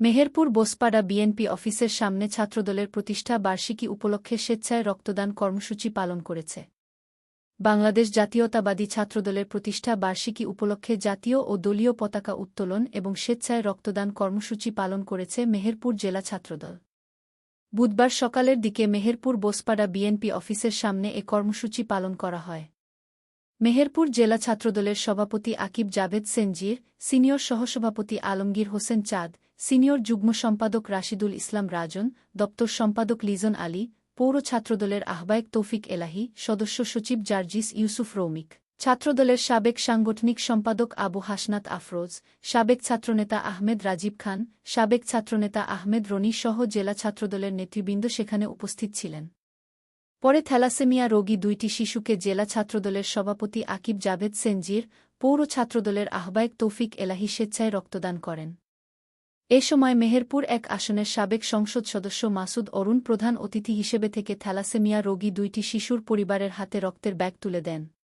Meherpur Bosepara BNP অফিসের সামনে ছাত্রদলের প্রতিষ্ঠা বার্ষিকী উপলক্ষে স্বেচ্ছায় রক্তদান কর্মসূচি পালন করেছে। বাংলাদেশ জাতীয়তাবাদী ছাত্রদলের প্রতিষ্ঠা বার্ষিকী উপলক্ষে জাতীয় ও দলীয় পতাকা উত্তোলন এবং স্বেচ্ছায় রক্তদান কর্মসূচি পালন করেছে মেহেরপুর জেলা ছাত্রদল। বুধবার সকালের দিকে মেহেরপুর বোসপাড়া বিএনপি অফিসের সামনে এ কর্মসূচি পালন করা হয়। মেহেরপুর জেলা ছাত্রদলের সভাপতি আকিব জাভেদ সেনজির, সিনিয়র সহসভাপতি আলমগীর হোসেন চাঁদ, সিনিয়র যুগ্ম সম্পাদক রাশিদুল ইসলাম রাজন, দপ্তর সম্পাদক লিজন আলী, পৌর ছাত্রদলের আহ্বায়ক তৌফিক এলাহি, সদস্য সচিব জার্জিস ইউসুফ রৌমিক। ছাত্রদলের সাবেক সাংগঠনিক সম্পাদক আবু হাসনাত আফরোজ, সাবেক ছাত্রনেতা আহমেদ রাজীব খান, সাবেক ছাত্রনেতা আহমেদ রনি সহ জেলা ছাত্রদলের নেতৃবৃন্দ সেখানে উপস্থিত ছিলেন। পরে থ্যালাসেমিয়া রোগী দুইটি শিশুকে জেলা ছাত্রদলের সভাপতি আকিব জাভেদ সেনজির, পৌর ছাত্রদলের আহ্বায়ক তৌফিক এলাহি স্বেচ্ছায় রক্তদান করেন। এ সময় মেহেরপুর এক আসনের সাবেক সংসদ সদস্য মাসুদ অরুণ প্রধান অতিথি হিসেবে থেকে থ্যালাসেমিয়া রোগী দুইটি শিশুর পরিবারের হাতে রক্তের ব্যাগ তুলে দেন।